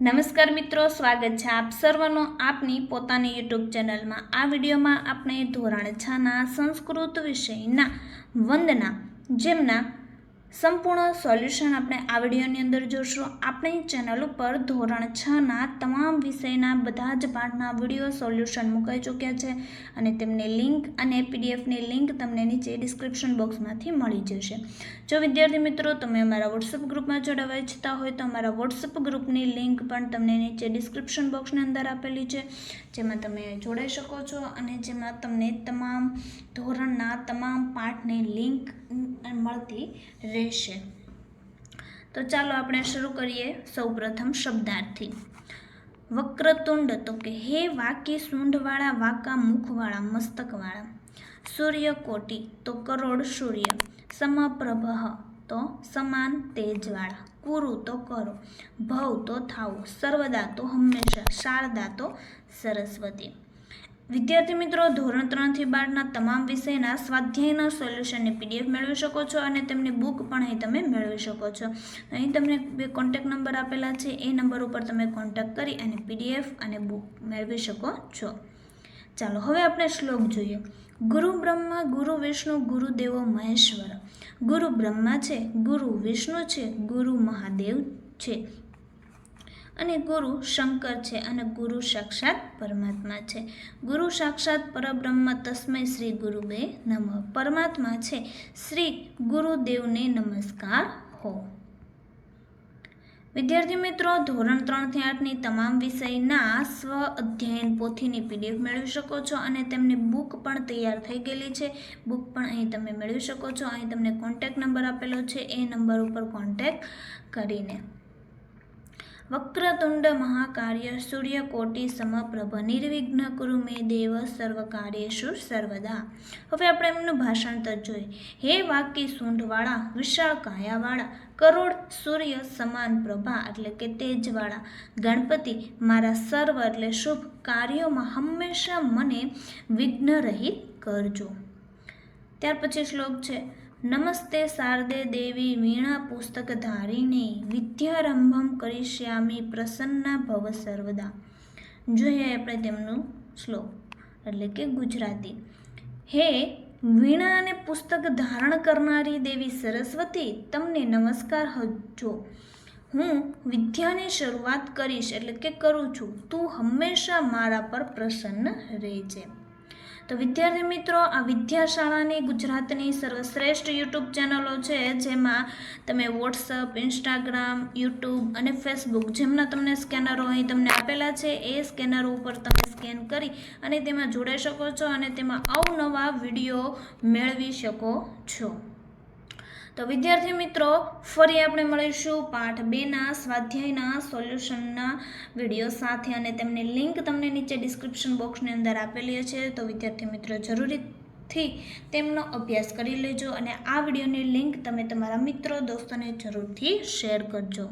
નમસ્કાર મિત્રો, સ્વાગત છે આપ સર્વનો આપની પોતાની યુટ્યુબ ચેનલમાં. આ વિડીયોમાં આપણે ધોરણ છના સંસ્કૃત વિષયના વંદના, જેમના સંપૂર્ણ સોલ્યુશન આપણે આ વિડીયોની અંદર જોશું. આપણી ચેનલ ઉપર ધોરણ છના તમામ વિષયના બધા જ પાઠના વીડિયો સોલ્યુશન મુકાઈ ચૂક્યા છે અને તેમની લિંક અને પીડીએફની લિંક તમને નીચે ડિસ્ક્રિપ્શન બોક્સમાંથી મળી જશે. જો વિદ્યાર્થી મિત્રો તમે અમારા વોટ્સઅપ ગ્રુપમાં જોડાવા ઈચ્છતા હોય તો અમારા વોટ્સઅપ ગ્રુપની લિંક પણ તમને નીચે ડિસ્ક્રિપ્શન બોક્સની અંદર આપેલી છે. જેમાં તમે જોડાઈ શકો છો અને જેમાં તમને તમામ ધોરણના તમામ પાઠની લિંક મળતી રહેશે. તો ચાલો આપણે શરૂ કરીએ સૌપ્રથમ શબ્દાર્થી. વક્રતુંડ તો કે હે વાકી સૂંઢવાળા, વાકા મુખવાળા, મસ્તકવાળા. સૂર્યકોટી તો કરોડ સૂર્ય સમપ્રભ તો સમાન તેજવાળા. કુરુ તો કરો, ભવ તો થાવું સર્વદા તો હંમેશા, શારદા તો સરસ્વતી. વિદ્યાર્થી મિત્રો, ધોરણ ત્રણથી બારના તમામ વિષયના સ્વાધ્યાયના સોલ્યુશનની પીડીએફ મેળવી શકો છો અને તેમની બુક પણ અહીં તમે મેળવી શકો છો. અહીં તમને બે કોન્ટેક નંબર આપેલા છે. એ નંબર ઉપર તમે કોન્ટેક્ટ કરી અને પીડીએફ અને બુક મેળવી શકો છો. ચાલો, હવે આપણે શ્લોક જોઈએ. ગુરુ બ્રહ્મા, ગુરુ વિષ્ણુ ગુરુદેવો મહેશ્વર. ગુરુ બ્રહ્મા છે, ગુરુ વિષ્ણુ છે, ગુરુ મહાદેવ છે. અને ગુરુ શંકર છે અને ગુરુ સાક્ષાત પરમાત્મા છે. ગુરુ સાક્ષાત પરબ્રહ્મ તસ્મય શ્રી ગુરુવે નમઃ. પરમાત્મા છે. શ્રી ગુરુદેવને નમસ્કાર હો. વિદ્યાર્થી મિત્રો, ધોરણ ત્રણથી આઠની તમામ વિષયના સ્વ અધ્યયન પોથીની પીડીએફ મેળવી શકો છો અને તેમની બુક પણ તૈયાર થઈ ગયેલી છે. બુક પણ અહીં તમે મેળવી શકો છો. અહીં તમને કોન્ટેક નંબર આપેલો છે. એ નંબર ઉપર કોન્ટેક કરીને. વક્રતુંડ મહાકાર્ય સૂર્યકોટી સમપ્રભ નિર્વિઘ્ન કુરુ મે દેવ સર્વ કાર્યેષુ સર્વદા હવે આપણે એમનું ભાષાંતર જોઈએ હે વાકી સૂંઢવાળા, વિશાળ કાયાવાળા, કરોડ સૂર્ય સમાન પ્રભા એટલે કે તેજવાળા, ગણપતિ મારા સર્વ એટલે શુભ કાર્યોમાં હંમેશા મને વિઘ્ન રહિત કરજો. ત્યાર પછી શ્લોક છે નમસ્તે શારદે દેવી વીણા પુસ્તક ધારીને વિદ્યારંભમ કરીશ્યામી પ્રસન્ના ભવ સર્વદા. જોઈએ આપણે તેમનું શ્લોક, એટલે કે ગુજરાતી. હે વીણા અને પુસ્તક ધારણ કરનારી દેવી સરસ્વતી, તમને નમસ્કાર હજો હું વિદ્યાની શરૂઆત કરીશ, એટલે કે કરું છું. તું હંમેશા મારા પર પ્રસન્ન રહેજે. તો વિદ્યાર્થી મિત્રો, આ વિદ્યાશાળાની ગુજરાતની સર્વશ્રેષ્ઠ યુટ્યુબ ચેનલો છે, જેમાં તમે વોટ્સઅપ, ઇન્સ્ટાગ્રામ, યુટ્યુબ અને ફેસબુક જેમના તમને સ્કેનરો અહીં તમને આપેલા છે, એ સ્કેનરો ઉપર તમે સ્કેન કરી અને તેમાં જોડાઈ શકો છો અને તેમાં અવનવા વીડિયો મેળવી શકો છો. તો વિદ્યાર્થી મિત્રો, ફરી આપણે મળીશું પાઠ બેના, સ્વાધ્યાયના, સોલ્યુશનના વીડિયો સાથે અને તેમની લિંક તમને નીચે ડિસ્ક્રિપ્શન બોક્સની અંદર આપેલી છે તો વિદ્યાર્થી મિત્રો, જરૂરીથી તેમનો અભ્યાસ કરી લેજો અને આ વિડીયોની લિંક તમે તમારા મિત્રો, દોસ્તોને જરૂરથી શેર કરજો.